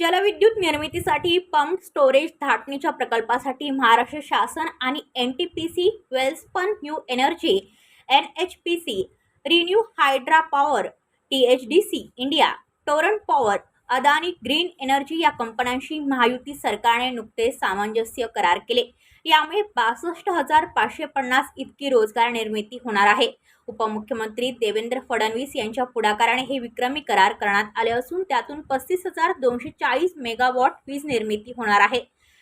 जलविद्युत निर्मितीसाठी pump storage धाटणीच्या प्रकल्पासाठी महाराष्ट्र शासन आणि N T P C Welspun new energy N H P C renew hydro power T H D C India Torrent power Adani green energy या कंपन्यांशी महायुती सरकारने नुकतेच सामंजस्य करार केले. यामुळे बासष्ट हजार पाचशे पन्नास इतकी रोजगार निर्मिती होणार आहे. उपमुख्यमंत्री देवेंद्र फडणवीस यांच्या पुढाकाराने हे विक्रमी करार करण्यात आले असून त्यातून पस्तीस हजार दोनशे चाळीस मेगावॉट वीज निर्मिती होणार आहे.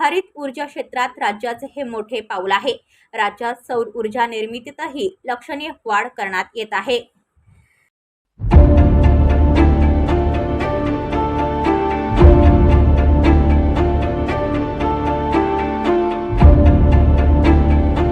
हरित ऊर्जा क्षेत्रात राज्याचे हे मोठे पाऊल आहे. राज्यात सौर ऊर्जा निर्मितीतही लक्षणीय वाढ करण्यात येत आहे.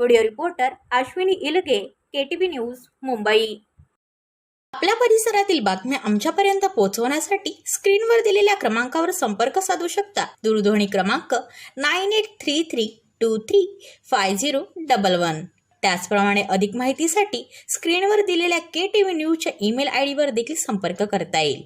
Video reporter Ashwini Ilge KTV news Mumbai. आपल्या परिसरातील बातम्या आमच्यापर्यंत पोहोचवण्यासाठी स्क्रीनवर दिलेल्या क्रमांकावर संपर्क साधू शकता. दूरध्वनी क्रमांक nine eight three three two three five zero double one. त्याचप्रमाणे अधिक माहितीसाठी स्क्रीनवर दिलेल्या के टी व्ही न्यूजच्या ईमेल आय डीवर देखील संपर्क करता येईल.